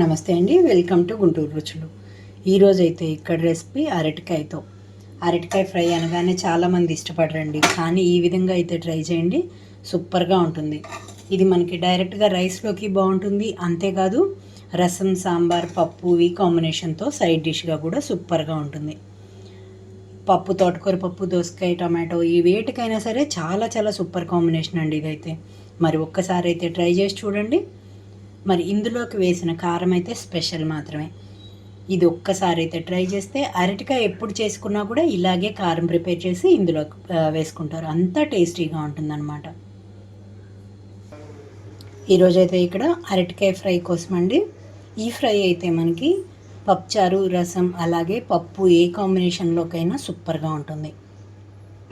నమస్తే అండి welcome to Guntur రుచులు. ఈరోజు అయితే ఇక్కడ రెసిపీ అరటికాయతో. అరటికాయ ఫ్రై అనగానే చాలామంది ఇష్టపడరండి కానీ ఈ విధంగా అయితే ట్రై చేయండి సూపర్గా ఉంటుంది. ఇది మనకి డైరెక్ట్గా రైస్లోకి బాగుంటుంది అంతేకాదు రసం సాంబార్ పప్పు ఈ కాంబినేషన్తో సైడ్ డిష్గా కూడా సూపర్గా ఉంటుంది. పప్పు తోటకూర పప్పు దోసకాయ టమాటో ఈ వేటికైనా సరే చాలా చాలా సూపర్ కాంబినేషన్ అండి ఇదైతే. మరి ఒక్కసారి అయితే ట్రై చేసి చూడండి. మరి ఇందులోకి వేసిన కారం అయితే స్పెషల్ మాత్రమే. ఇది ఒక్కసారి అయితే ట్రై చేస్తే అరటికాయ ఎప్పుడు చేసుకున్నా కూడా ఇలాగే కారం ప్రిపేర్ చేసి ఇందులో వేసుకుంటారు. అంత టేస్టీగా ఉంటుందన్నమాట. ఈరోజైతే ఇక్కడ అరటికాయ ఫ్రై కోసం అండి ఈ ఫ్రై అయితే మనకి పప్పుచారు రసం అలాగే పప్పు ఏ కాంబినేషన్లోకైనా సూపర్గా ఉంటుంది.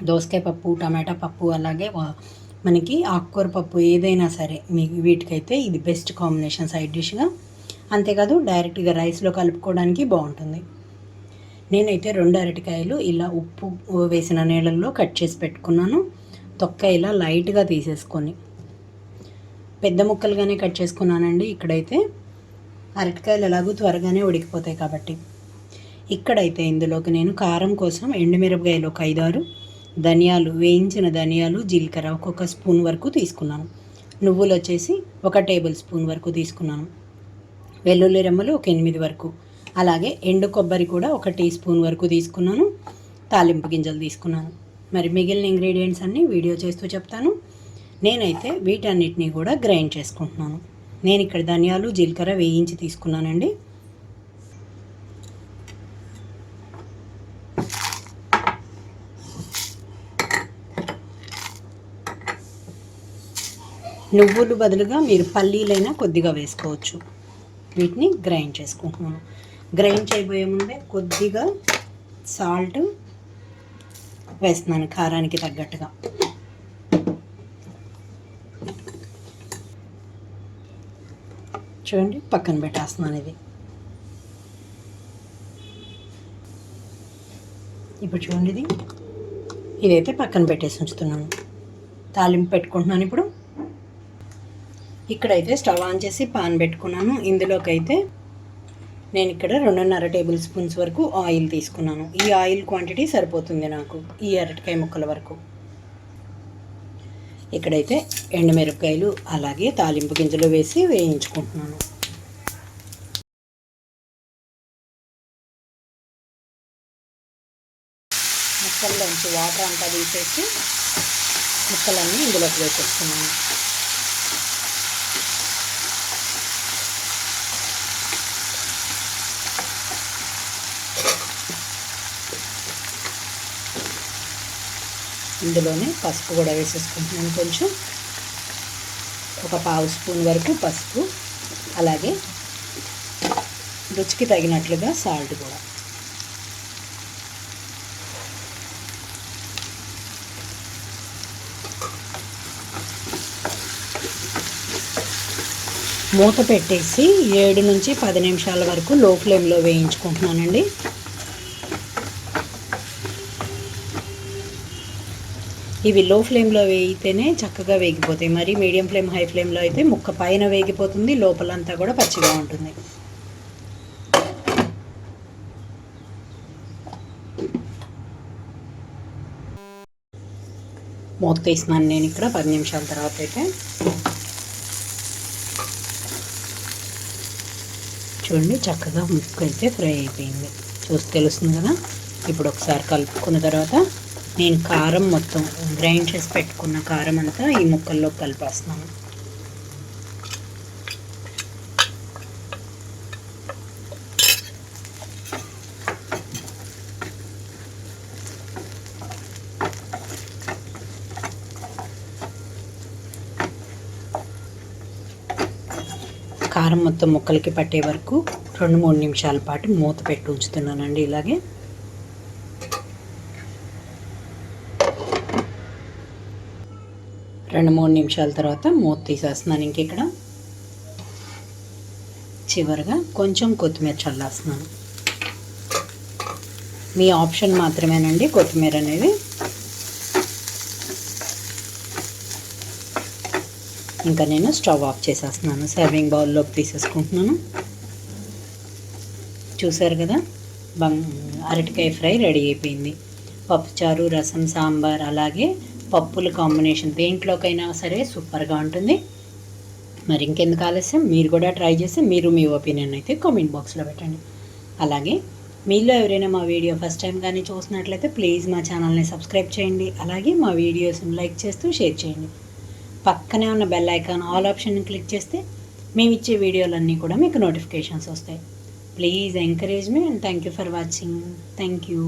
దోసకాయ పప్పు టమాటా పప్పు అలాగే మనకి ఆకుకూర పప్పు ఏదైనా సరే మీ వీటికైతే ఇది బెస్ట్ కాంబినేషన్ సైడ్ డిష్గా అంతేకాదు డైరెక్ట్గా రైస్లో కలుపుకోవడానికి బాగుంటుంది. నేనైతే రెండు అరటికాయలు ఇలా ఉప్పు వేసిన నీళ్ళల్లో కట్ చేసి పెట్టుకున్నాను. తొక్క ఇలా లైట్గా తీసేసుకొని. పెద్ద ముక్కలుగానే కట్ చేసుకున్నానండి. ఇక్కడైతే అరటికాయలు ఎలాగూ త్వరగానే ఉడికిపోతాయి కాబట్టి. ఇక్కడైతే ఇందులోకి నేను కారం కోసం ఎండుమిరపకాయలు ఒక ఐదారు ధనియాలు వేయించిన ధనియాలు జీలకర్ర ఒక్కొక్క స్పూన్ వరకు తీసుకున్నాను. నువ్వులు వచ్చేసి ఒక టేబుల్ స్పూన్ వరకు తీసుకున్నాను. వెల్లుల్లి రెమ్మలు ఒక ఎనిమిది వరకు. అలాగే ఎండు కొబ్బరి కూడా ఒక టీ స్పూన్ వరకు తీసుకున్నాను. తాలింపు గింజలు తీసుకున్నాను. మరి మిగిలిన ఇంగ్రీడియంట్స్ అన్నీ వీడియో చేస్తూ చెప్తాను. నేనైతే వీటన్నిటిని కూడా గ్రైండ్ చేసుకుంటున్నాను. నేను ఇక్కడ ధనియాలు జీలకర్ర వేయించి తీసుకున్నానండి. నువ్వులు బదులుగా మీరు పల్లీలైనా కొద్దిగా వేసుకోవచ్చు. వీటిని గ్రైండ్ చేసుకుంటున్నాను. గ్రైండ్ చేయబోయే ముందే కొద్దిగా సాల్ట్ వేస్తున్నాను కారానికి తగ్గట్టుగా. చూడండి పక్కన పెట్టేస్తున్నాను ఇది. ఇప్పుడు చూడండి ఇది. ఇదైతే పక్కన పెట్టేసి ఉంచుతున్నాను. తాలింపు పెట్టుకుంటున్నాను ఇప్పుడు. ఇక్కడైతే స్టవ్ ఆన్ చేసి పాన్ పెట్టుకున్నాను. ఇందులోకి అయితే నేను ఇక్కడ రెండున్నర టేబుల్ స్పూన్స్ వరకు ఆయిల్ తీసుకున్నాను. ఈ ఆయిల్ క్వాంటిటీ సరిపోతుంది నాకు ఈ అరటికాయ ముక్కల వరకు. ఇక్కడైతే ఎండుమిరపకాయలు అలాగే తాలింపు గింజలు వేసి వేయించుకుంటున్నాను. ముక్కల్లోంచి వాటర్ అంతా తీసేసి ముక్కలన్నీ ఇందులోకి వేసేస్తున్నాను. ఇందులోనే పసుపు కూడా వేసేసుకుంటున్నాను కొంచెం. ఒక పావు స్పూన్ వరకు పసుపు అలాగే రుచికి తగినట్లుగా సాల్ట్ కూడా. మూత పెట్టేసి ఏడు నుంచి పది నిమిషాల వరకు లో ఫ్లేమ్లో వేయించుకుంటున్నానండి. ఇవి లో ఫ్లేమ్లో వేయితేనే చక్కగా వేగిపోతాయి. మరి మీడియం ఫ్లేమ్ హై ఫ్లేమ్లో అయితే ముక్క పైన వేగిపోతుంది లోపలంతా కూడా పచ్చిగా ఉంటుంది. మూత తీసినాను నేను ఇక్కడ పది నిమిషాల తర్వాత అయితే. చూడండి చక్కగా ముక్క అయితే ఫ్రై అయిపోయింది. చూసి తెలుస్తుంది కదా? ఇప్పుడు ఒకసారి కలుపుకున్న తర్వాత నేను కారం మొత్తం గ్రైండ్ చేసి పెట్టుకున్న కారం అంతా ఈ ముక్కల్లో కలిపేస్తున్నాను. కారం మొత్తం ముక్కలకి పట్టే వరకు రెండు మూడు నిమిషాల పాటు మూత పెట్టి ఉంచుతున్నానండి ఇలాగే. రెండు మూడు నిమిషాల తర్వాత మూత తీసేస్తున్నాను ఇంక ఇక్కడ చివరిగా కొంచెం కొత్తిమీర చల్లేస్తున్నాను. మీ ఆప్షన్ మాత్రమేనండి కొత్తిమీర అనేది. ఇంకా నేను స్టవ్ ఆఫ్ చేసేస్తున్నాను. సర్వింగ్ బౌల్లోకి తీసేసుకుంటున్నాను. చూసారు కదా? బంగ్ అరటికాయ ఫ్రై రెడీ అయిపోయింది. పప్పుచారు రసం సాంబార్ అలాగే పప్పుల కాంబినేషన్ దేంట్లోకైనా సరే సూపర్గా ఉంటుంది. మరి ఇంకెందుకు ఆలస్యం? మీరు కూడా ట్రై చేసి మీరు మీ ఒపీనియన్ అయితే కామెంట్ బాక్స్లో పెట్టండి. అలాగే మీలో ఎవరైనా మా వీడియో ఫస్ట్ టైం కానీ చూసినట్లయితే ప్లీజ్ మా ఛానల్ని సబ్స్క్రైబ్ చేయండి. అలాగే మా వీడియోస్ని లైక్ చేస్తూ షేర్ చేయండి. పక్కనే ఉన్న bell icon all option click చేస్తే మేము ఇచ్చే వీడియోలన్నీ కూడా మీకు నోటిఫికేషన్స్ వస్తాయి. Please encourage me and thank you for watching. Thank you.